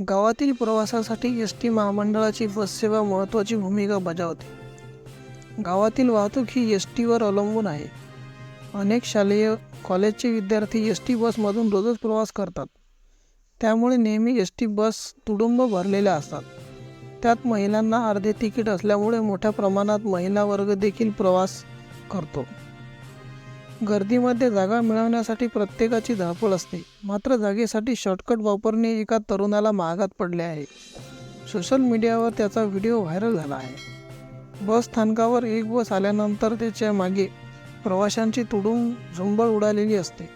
गावातील प्रवासासाठी S T महामंडळाची बससेवा महत्त्वाची भूमिका बजावते. गावातील वाहतूक ही एस टीवर अवलंबून आहे. अनेक शालेय कॉलेजचे विद्यार्थी एस टी बसमधून रोजच प्रवास करतात. त्यामुळे नेहमी एस टी बस तुडुंब भरलेल्या असतात. त्यात महिलांना अर्धे तिकीट असल्यामुळे मोठ्या प्रमाणात महिला वर्ग देखील प्रवास करतो. गर्दीमध्ये जागा मिळवण्यासाठी प्रत्येकाची धावपळ असते. मात्र जागेसाठी शॉर्टकट वापरणे एका तरुणाला महागात पडले आहे. सोशल मीडियावर त्याचा व्हिडिओ व्हायरल झाला आहे. बस स्थानकावर एक बस आल्यानंतर त्याच्यामागे प्रवाशांची तुडून झुंबळ उडालेली असते.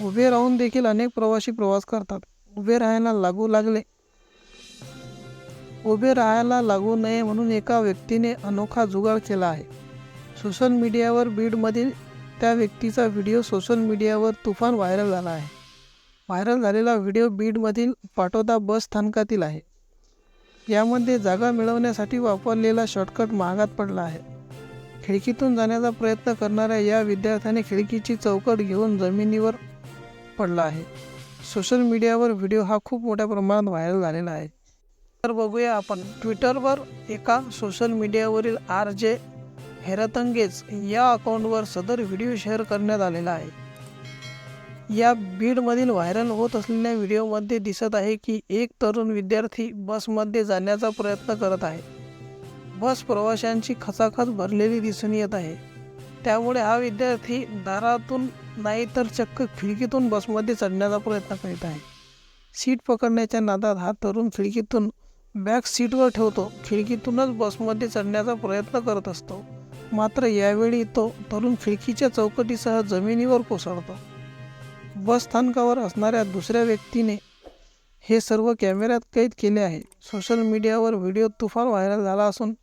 उभे राहून देखील अनेक प्रवासी प्रवास करतात. उभे राहायला लागू लागले. उभे राहायला लागू नये म्हणून एका व्यक्तीने अनोखा जुगाड केला आहे. सोशल मीडियावर बीडमधील त्या व्यक्तीचा व्हिडिओ सोशल मीडियावर तुफान व्हायरल झाला आहे. व्हायरल झालेला व्हिडिओ बीडमधील पाटोदा बस स्थानकातील आहे. यामध्ये जागा मिळवण्यासाठी वापरलेला शॉर्टकट महागात पडला आहे. खिडकीतून जाण्याचा प्रयत्न करणाऱ्या या विद्यार्थ्याने खिडकीची चौकट घेऊन जमिनीवर पडला आहे. सोशल मीडियावर व्हिडिओ हा खूप मोठ्या प्रमाणात व्हायरल झालेला आहे. तर बघूया आपण ट्विटरवर एका सोशल मीडियावरील आर जे हेरतंगेज या अकाउंटवर सदर व्हिडिओ शेअर करण्यात आलेला आहे. या बीडमधील व्हायरल होत असलेल्या व्हिडिओमध्ये दिसत आहे की एक तरुण विद्यार्थी बसमध्ये जाण्याचा प्रयत्न करत आहे. बस प्रवाशांची खचाखच भरलेली दिसून येत आहे. त्यामुळे हा विद्यार्थी दारातून नाही तर चक्क खिडकीतून बसमध्ये चढण्याचा प्रयत्न करीत आहे. सीट पकडण्याच्या नादात हा तरुण खिडकीतून बॅक सीटवर ठेवतो. खिडकीतूनच बसमध्ये चढण्याचा प्रयत्न करत असतो. मात्र यावेळी तो तरुण खिडकीच्या चौकटीसह जमिनीवर कोसळतो. बस स्थानकावर असणाऱ्या दुसऱ्या व्यक्तीने हे सर्व कॅमेऱ्यात कैद केले आहे. सोशल मीडियावर व्हिडिओ तुफान व्हायरल झाला असून